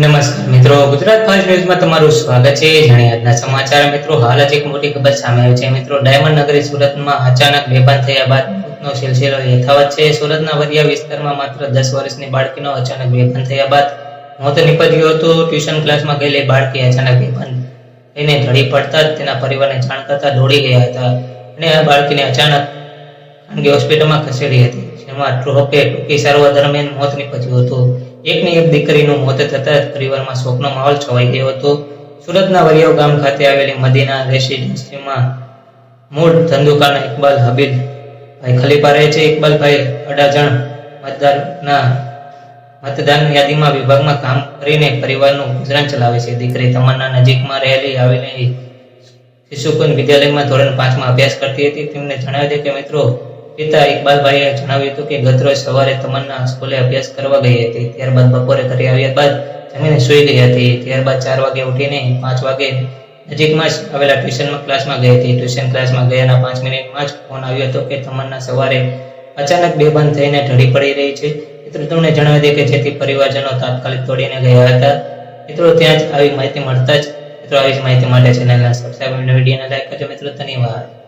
નમસ્કાર મિત્રો, ગુજરાત ફર્સ્ટ ન્યૂઝમાં તમારું સ્વાગત છે. જાણીએ આજના સમાચાર. મિત્રો, હાલ જ એક મોટી ખબર સામે આવી છે. મિત્રો, ડાયમંડ નગરી સુરતમાં અચાનક બેભાન થયા બાદ મોતનો સિલસિલો યથાવત છે. સુરતના વરિયા વિસ્તારમાં માત્ર દસ વર્ષની બાળકીનો અચાનક બેભાન થયા બાદ મોત નીપજ્યું હતું. ટ્યુશન ક્લાસમાં ગયેલી બાળકી અચાનક બેભાન થઈને ઢળી પડતા જ તેના પરિવારને જાણ કરતા દોડી ગયા હતા અને આ બાળકીને અચાનક ખાનગી હોસ્પિટલમાં ખસેડી હતી, જેમાં ટ્રોપે ટૂંકી સારવાર દરમિયાન મોત નીપજ્યું હતું. એકની એક દીકરીનું મોત થતાં જ પરિવારમાં શોકનો માહોલ છવાઈ ગયો હતો. સુરતના વરિયાવ ગામ ખાતે આવેલી મદીના રેસિડેન્સીમાં મૂળ ધંધુકાના ઇકબાલ હબીબ ભાઈ ખલીફા રહે છે. ઇકબાલભાઈ અડાજણ મતદારના મતદાન યાદીમાં વિભાગમાં કામ કરીને પરિવારનું ગુજરાન ચલાવે છે. દીકરી તમન્ના નજીકમાં રહેલી આવેલી શિશુકુંજ વિદ્યાલયમાં ધોરણ પાંચમાં અભ્યાસ કરતી હતી. તેમને જણાવ્યું કે, મિત્રો પિતા ઇકબાલભાઈએ જણાવ્યું હતું કે ગતરોજ સવારે તમન્ના સ્કૂલે અભ્યાસ કરવા ગઈ હતી. ત્યારબાદ બપોરે ઘરે આવ્યા બાદ જમીને સૂઈ ગઈ હતી. ત્યારબાદ ચાર વાગે ઉઠીને પાંચ વાગે નજીકમાં જ આવેલા ટ્યુશનમાં ક્લાસમાં ગઈ હતી. ટ્યુશન ક્લાસમાં ગયાના પાંચ મિનિટમાં જ ફોન આવ્યો હતો કે, તમન્ના સવારે અચાનક બેભાન થઈને ઢળી પડી રહી છે. મિત્રો, તમને જણાવી દે કે, જેથી પરિવારજનો તાત્કાલિક તોડીને ગયા હતા. મિત્રો, ત્યાં જ આવી માહિતી મળતા જ, મિત્રો, આવી જ માહિતી માટે ચેનલના સબસ્ક્રાઈબ વિડીયોને લાઈક કરજો. મિત્રો, ધન્યવાદ.